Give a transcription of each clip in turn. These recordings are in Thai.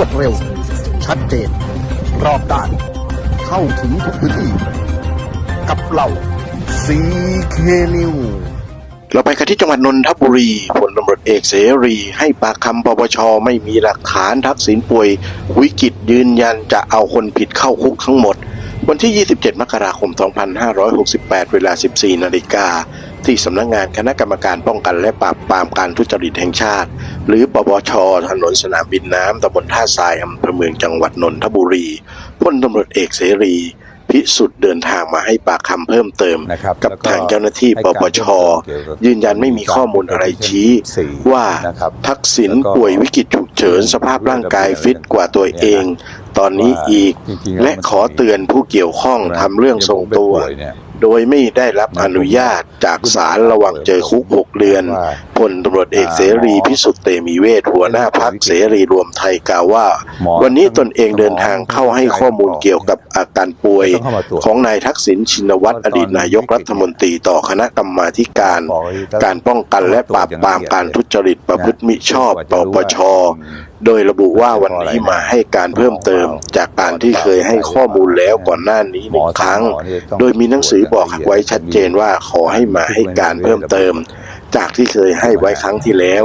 วดเร็ว ชัดเจน รอบด้าน เข้าถึงทุกพื้นที่ กับเราซีเคนิวเราไปกันที่จังหวัดนนทบุรีพลตำรวจเอกเสรี ให้ปากคำปปชไม่มีหลักฐานทักษิณป่วย วิกฤตยืนยันจะเอาคนผิดเข้าคุกทั้งหมด วันที่ 27 มกราคม 2568 เวลา 14 นาฬิกา ที่สำนักงานคณะกรรมการป้องกันและปราบปรามการทุจริตแห่งชาติ หรือปปช ถนนสนามบินน้ำตำบลท่าทรายอำเภอเมืองจังหวัดนนทบุรีพลตำรวจเอกเสรี พิสุทธิ์เดินทางมาให้ปากคำเพิ่มเติมนะครับกับแล้วก็ทางเจ้าหน้าที่ให้ปการปชเกี่ยวกับยืนยันไม่มีข้อมูลอะไรชี้สี่ว่านะครับทักษิณแล้วก็ป่วยวิกฤตฉุกเฉินสภาพร่างกายฟิตกว่าตัวเองตอนนี้อีกจริงๆแล้วและขอเตือนผู้เกี่ยวข้องทำเรื่องทรงตัวเนี่ยโดยไม่ได้รับอนุญาตจากศาลระหว่างเจอคุกหกเดือนว่าพลตำรวจเอกเสรีพิสุทธิ์เตมีเวทหัวหน้าพักเสรีรวมไทยกล่าวว่าหมอวันนี้ตนเองเดินทางเข้าให้ข้อมูลเกี่ยวกับอาการป่วยต้องเข้ามาตรวจของนายทักษิณชินวัตรอดีตนายกรัฐมนตรีต่อคณะกรรมาธิการบอกให้การป้องกันและปราบปรามการทุจริตประพฤติมิชอบปปชโดยระบุว่าวันนี้มาให้การเพิ่มเติมจากการที่เคยให้ข้อมูลแล้วก่อนหน้านี้หนึ่งครั้ง โดยมีหนังสือบอกไว้ชัดเจนว่าขอให้มาให้การเพิ่มเติม จากที่เคยให้ไว้ครั้งที่แล้ว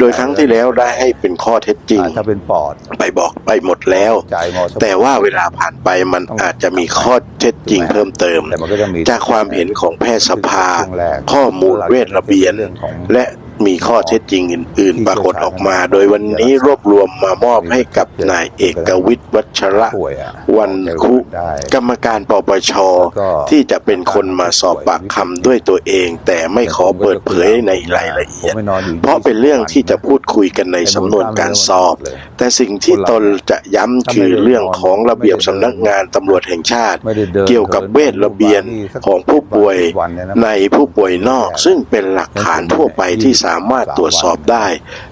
โดยครั้งที่แล้วได้ให้เป็นข้อเท็จจริงอ่าถ้าเป็นปอดไปบอกไปหมดแล้วจ่ายหมอสมองแต่ว่าเวลาผ่านไปมันอาจจะมีข้อเท็จจริงเพิ่มเติมแต่มันก็จะมีจากความเห็นของแพทยสภาช่วงแรกข้อมูลเวทระเบียนเรื่องของและ มีข้อเท็จจริงอื่น ๆ ปรากฏออกมา โดยวันนี้รวบรวมมามอบให้กับนายเอกวิทย์วัชระป่วยอะวันคุได้กรรมการปปชแล้วก็ที่จะเป็นคนมาสอบปากคำด้วยตัวเอง แต่ไม่ขอเปิดเผยในรายละเอียดผมไม่นอนอยู่เพราะเป็นเรื่องที่จะพูดคุยกันในสำนวนการสอบ แต่สิ่งที่ตนจะย้ำคือเรื่องของระเบียบสำนักงานตำรวจแห่งชาติไม่ได้ดินเกี่ยวกับเวทระเบียนของผู้ป่วยวันเนี่ยนะในผู้ป่วยนอก ซึ่งเป็นหลักฐานทั่วไปที่สามารถตรวจสอบได้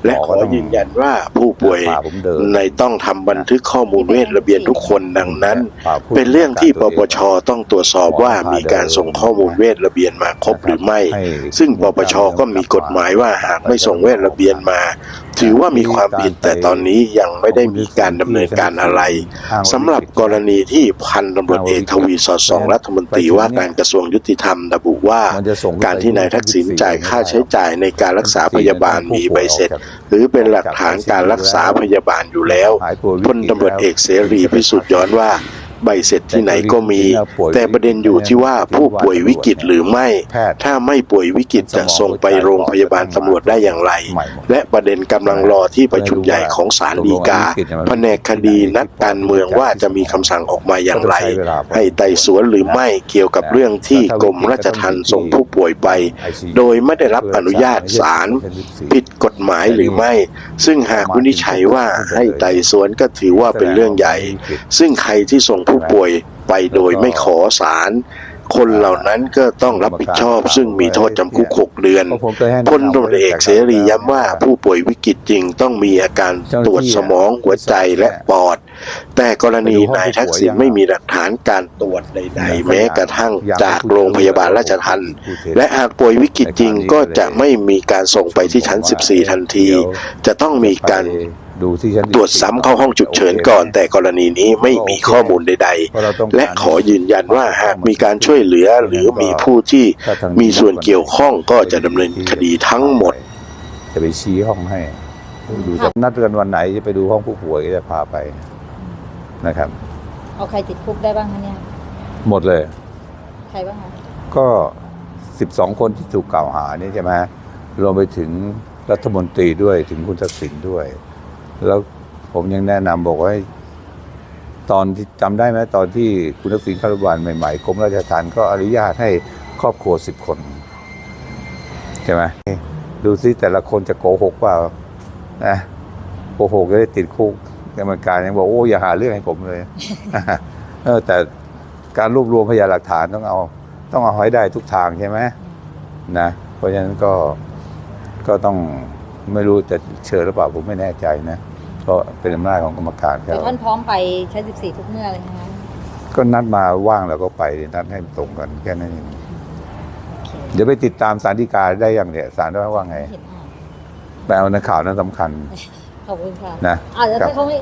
และขอยืนยันว่าผู้ป่วยพาผมเดินในต้องทำบันทึกข้อมูลเวทระเบียนทุกคนดังนั้นพาผู้เป็นเรื่องที่ปปชต้องตรวจสอบว่ามีการส่งข้อมูลเวทระเบียนมาครบหรือไม่ให้ซึ่งปปชก็มีกฎหมายว่าหากไม่ส่งเวทระเบียนมาถือว่ามีความผิดแต่ตอนนี้ยังไม่ได้มีการดำเนินการอะไรสำหรับกรณีที่พันตำรวจเอกทวีสอดส่องรัฐมนตรีว่าการกระทรวงยุติธรรมระบุว่ามันจะส่งการที่นายทักษิณจ่ายค่าใช้จ่ายในการรักษาพยาบาลมีใบเสร็จ หรือเป็นหลักฐานการรักษาพยาบาลอยู่แล้วหายป่วยวิกฤตพลตำรวจเอกเสรีพิสุทธิ์ย้อนว่า ใบเสร็จที่ไหนก็มี แต่ประเด็นอยู่ที่ว่าผู้ป่วยวิกฤตหรือไม่แพทย์ถ้าไม่ป่วยวิกฤตจะส่งไปโรงพยาบาลตำรวจได้อย่างไรใหม่หมดและประเด็นกำลังรอที่ประชุมใหญ่ของศาลฎีกาแผนกคดีนักการเมืองว่าจะมีคำสั่งออกมาอย่างไร ให้ไต่สวนหรือไม่เกี่ยวกับเรื่องที่กรมราชทัณฑ์ส่งผู้ป่วยไป โดยไม่ได้รับอนุญาตศาลผิดกฎหมายหรือไม่ ซึ่งหากวินิจฉัยว่าให้ไต่สวนก็ถือว่าเป็นเรื่องใหญ่ ซึ่งใครที่ส่งผู้ป่วยไปโดยไม่ขอศาลคนเหล่านั้นก็ต้องรับผิดชอบ ซึ่งมีโทษจำคุกหกเดือนเพราะผมเคยให้แนะพลตำรวจเอกเสรีย้ำว่าผู้ป่วยวิกฤตจริงต้องมีอาการตรวจสมองหัวใจและปอด แต่กรณีนายทักษิณไม่มีหลักฐานการตรวจใดๆแม้กระทั่งจากโรงพยาบาลราชทัณฑ์และหากป่วยวิกฤตจริงก็จะไม่มีการส่งไปที่ชั้น 14 ทันที จะต้องมีการ ดูที่ชั้นตรวจซ้ำเข้าห้องฉุกเฉินก่อน แต่กรณีนี้ไม่มีข้อมูลใดเพราะเราต้องๆและขอยืนยันว่าหากมีการช่วยเหลือหรือมีผู้ที่มีส่วนเกี่ยวข้องก็จะดำเนินคดีทั้งหมด จะไปชี้ห้องให้ดูจะนัดกันวันไหนจะไปดูห้องผู้ป่วยก็จะพาไปนะครับเอาใครติดคุกได้บ้างคะเนี่ยหมดเลย ใครบ้างคะก็สิบสองคนที่ถูกกล่าวหานี่ใช่ไหมรวมไปถึงรัฐมนตรีด้วยถึงคุณทักษิณด้วย แล้วผมยังแนะนำบอกว่าให้ตอนที่จำได้ไหมตอนที่คุณทักษิณเข้ารัฐบาลใหม่ๆกรมราชทัณฑ์ก็อนุญาตให้ครอบครัวสิบคน ใช่ไหมดูซิแต่ละคนจะโกหกเปล่านะโกหกก็ได้ติดคุกกรรมการยังบอกโอ้อย่าหาเรื่องให้ผมเลยเออแต่การรวบรวมพยานหลักฐานต้องเอา ต้องเอาให้ได้ทุกทางใช่ไหมนะเพราะฉะนั้นก็ก็ต้องไม่รู้จะเชิญหรือเปล่าผมไม่แน่ใจนะ ก็เป็นอำนาจของกรรมการคือเขาท่านพร้อมไปใช้14ทุกเมื่อเลยนะคะก็นัดมาว่างแล้วก็ไปนัดให้ตรงกันแค่นั้นเองเดี๋ยวไปติดตามสารดีกาได้ยังเนี่ยสารว่าว่าไงเห็นอะไปเอาในข่าวนั้นสำคัญขอบคุณค่ะนะ อาจจะครับถ้าเขาไม่